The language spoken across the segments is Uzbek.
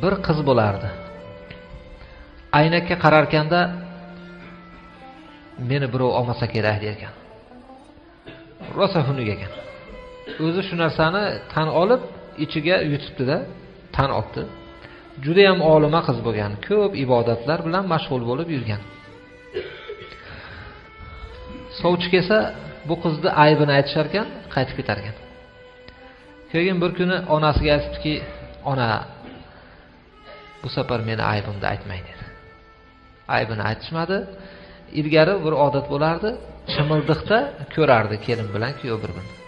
bir qiz bo'lardi. Aynakka qararkanda meni birov olmasa kerak derkan. Rosa xunuk ekan. O'zi shu narsani tan olib ichiga yutibdida tan olibdi. Judayam olima qiz bo'lgan ko'p ibodatlar bilan mashg'ul bo'lib yurgan. Sovchi kelsa bu qizni aybini aytishar ekan qaytib ketar ekan keyin bir kuni onasiga aytibdiki ona bu safar meni aybimni aytmang dedi. Aybini aytishmadi. Ilgari bir odat bo'lardi. Chimildiqda ko'rardi kelin bilan kuyov bir birini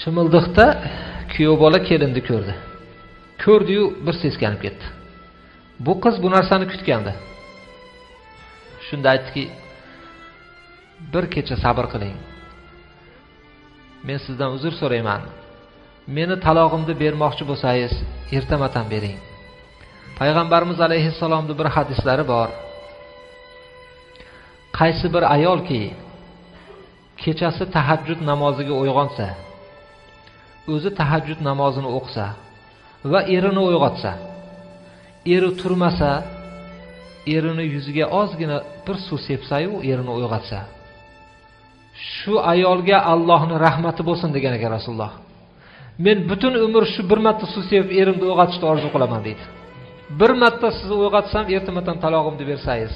chimildiqda kuyov bola kelinni ko'rdi. Ko'rdiyu bir seskanib ketdi. Bu qiz bu narsani kutgandi. Shunda aytdiki bir kecha sabr qiling. Men sizdan uzr so'rayman. Meni talog'imni bermoqchi bo'lsangiz ertamadan bering payg'ambarimiz alayhissalomni bir hadislari bor qaysi bir ayolki kechasi tahajjud namoziga uyg'onsa o'zi tahajjud namozini o'qisa va erini uyg'otsa eri turmasa erini yuziga ozgina bir suv sepsayu erini uyg'otsa shu ayolga Allohni rahmati bo'lsin degan ekan Rasululloh. Men butun umr shu bir marta suv sevib erimni uyg'otishni orzu qilaman deydi. Bir marta sizni uyg'otsam ertamadan talog'imni bersangiz.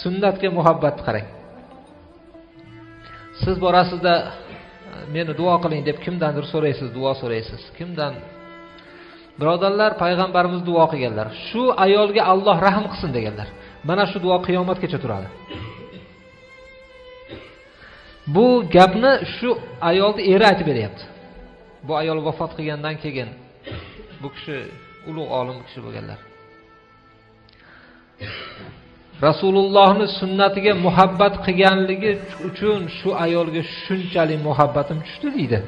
Sunnatga muhabbatni qarang. Siz borasizda meni duo qiling deb kimdandir so'raysiz, duo so'raysiz. Kimdan Birodarlar payg'ambarimiz duo qilganlar. Shu ayolga Alloh rahm qilsin deganlar. Mana shu duo qiyomatgacha turadi. Bu gapni shu ayolni eri aytib beryapti. Bu ayol vafot qilgandan keyin bu kishi ulug' olim kishi bo'lganlar. Rasulullohni sunnatiga muhabbat qilganligi uchun shu ayolga shunchalik muhabbatim tushdi deydi.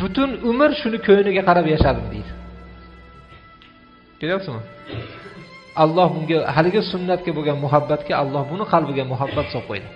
Butun umr shuni ko'yniga qarab yashadim deydi. Ko'ryapsizmi? Alloh bunga haligi sunnatga bo'lgan muhabbatga Alloh buni qalbiga muhabbat solib qo'ydi.